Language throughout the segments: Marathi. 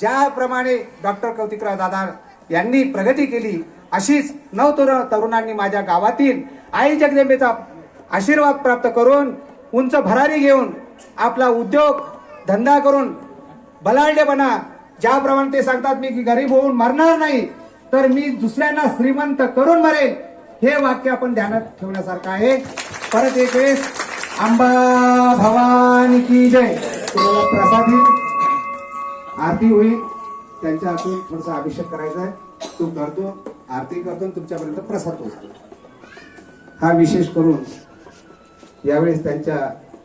ज्याप्रमाणे डॉक्टर कौतिकराव दादा यांनी प्रगती केली अशीच नव तरुण तरुणांनी माझ्या गावातील आई जगदंबेचा आशीर्वाद प्राप्त करून उंच भरारी घेऊन आपला उद्योग धंदा करून बलाढ्यपणा ज्याप्रमाणे ते सांगतात मी की गरीब होऊन मरणार नाही तर मी दुसऱ्यांना श्रीमंत करून मरेल हे वाक्य आपण ध्यानात ठेवण्यासारखं आहे. परत एक वेळेस आंबा भवानी की जय. प्रसादी आरती होईल. त्यांच्या हातून थोडासा अभिषेक करायचा आहे. तो करतो आरती करतो तुमच्यापर्यंत प्रसाद पोहोचतो. हा विशेष करून यावेळेस त्यांच्या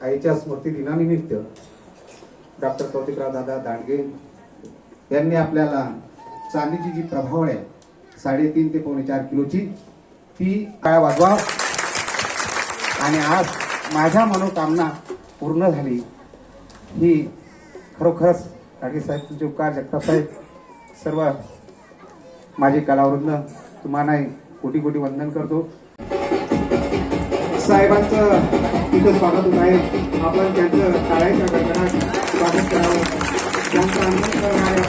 आईच्या स्मृती दिनानिमित्त डॉक्टर कौतिकराव दादा दांडगे यांनी आपल्याला चांदीची जी प्रभावळ आहे साडेतीन ते पावणे चार किलोची ती काय वाजवा. आणि आज माझ्या मनोकामना पूर्ण झाली. ही खरोखरच टाके साहेब तुमचे उपकार जगताप साहेब सर्व माझे कलावृंद तुम्हालाही कोटी कोटी वंदन करतो. साहेबांचं तिथं स्वागत होत आहे. आपण त्यांचं टाळ्याच्या गडगडात स्वागत करावं. त्यांचं अन्नन करणाऱ्या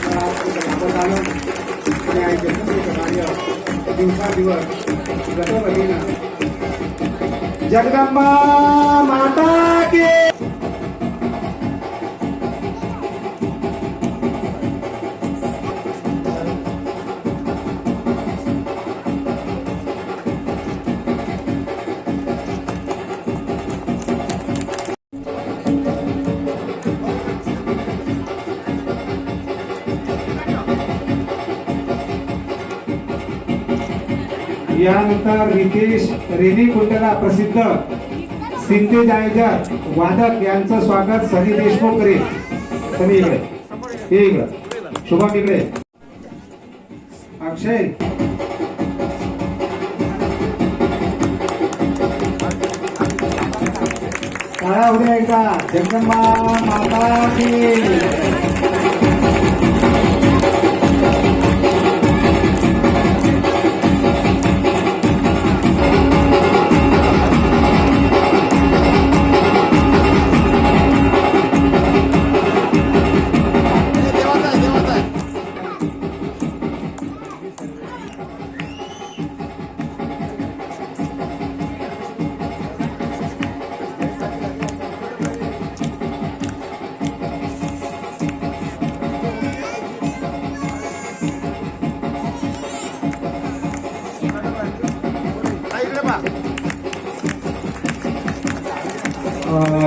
आलं आणि आई जगदंबेचं कार्य दिवसादिवस गतवतीनं. जगदंबा माता! यानंतर रितेश रेनी कुंटला प्रसिद्ध. सिंधे जायजर वादक यांचं स्वागत सनी देशमुख करेल सनी इकडे. हे इकडे. शुभम इकडे. अक्षय. काळा उद्या एकदा. जगदंबा माता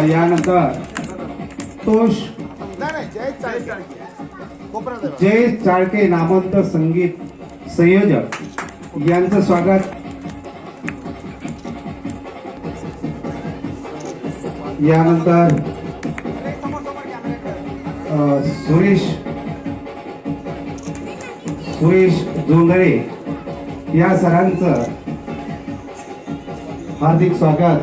यानंतर तोष जय चाळके नामांत संगीत संयोजक यांचं स्वागत. यानंतर अं, सुरेश सुरेश जोंधळे या सरांचं हार्दिक स्वागत.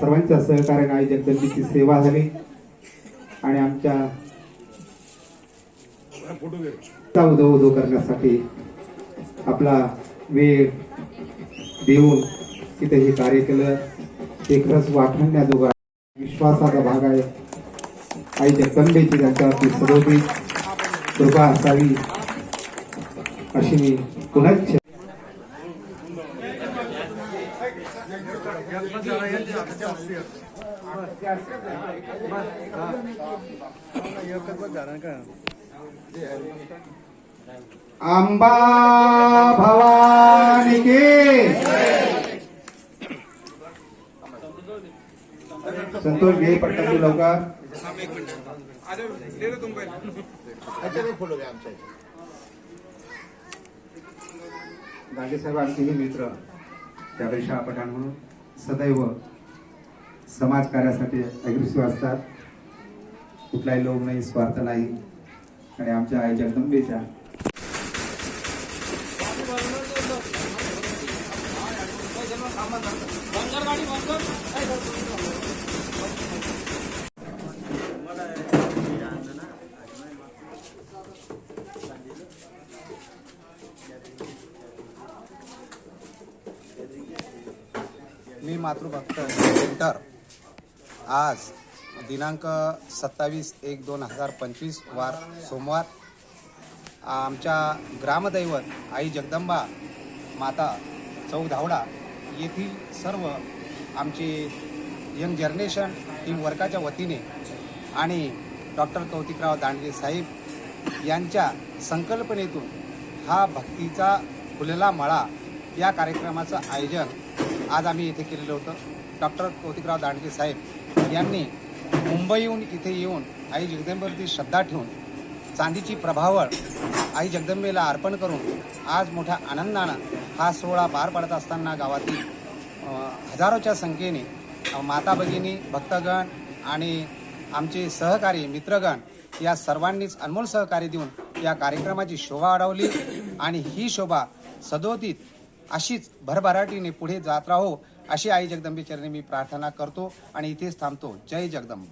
सर्वांच्या सहकार्याने आयोजक जगदंबीची सेवा झाली. आणि आमच्या उदो उदो करण्यासाठी आपला वेळ देऊन तिथे हे कार्य केलं. ते खरंच वाटण्याजोगा विश्वासाचा भाग आहे. आयोजक कंबेची त्यांच्यावरती सदोदित. कृपा असावी अशी मी पुन्हा आंबा भवानी की संतोष घे पटकन तू लवकर. गांधी साहेब आमचेही मित्र त्यापेक्षा पठाण म्हणून सदैव समाजकार्यासाठी अग्रेसिव्ह असतात. कुठलाही लोभ नाही स्वार्थ नाही. आणि आमच्या आई जगदंबेच्या मी मातृभक्त सेंटर आज दिनांक सत्तावीस एक दोन हजार पंचवीस वार सोमवार. आमच्या ग्रामदैवत आई जगदंबा माता चौधावडा येथील सर्व आमचे यंग जनरेशन टीम वर्काच्या वतीने आणि डॉक्टर कौतिकराव दांडगे साहेब यांच्या संकल्पनेतून हा भक्तीचा फुलला मळा या कार्यक्रमाचं आयोजन आज आम्ही इथे केलेलं होतं. डॉक्टर कौतिकराव दांडगे साहेब यांनी मुंबईहून इथे येऊन आई जगदंबेवरती श्रद्धा ठेवून चांदीची प्रभावळ आई जगदंबेला अर्पण करून आज मोठ्या आनंदानं हा सोहळा पार पडत असताना गावातील हजारोच्या संख्येने माता भगिनी भक्तगण आणि आमचे सहकारी मित्रगण या सर्वांनीच अनमोल सहकार्य देऊन या कार्यक्रमाची शोभा वाढवली आणि ही शोभा सदोदित अशीच भरभराटीने पुढे जात राहो अशी आई जगदंबे चरणी मी प्रार्थना करतो आणि इथेच थांबतो. जय जगदंब.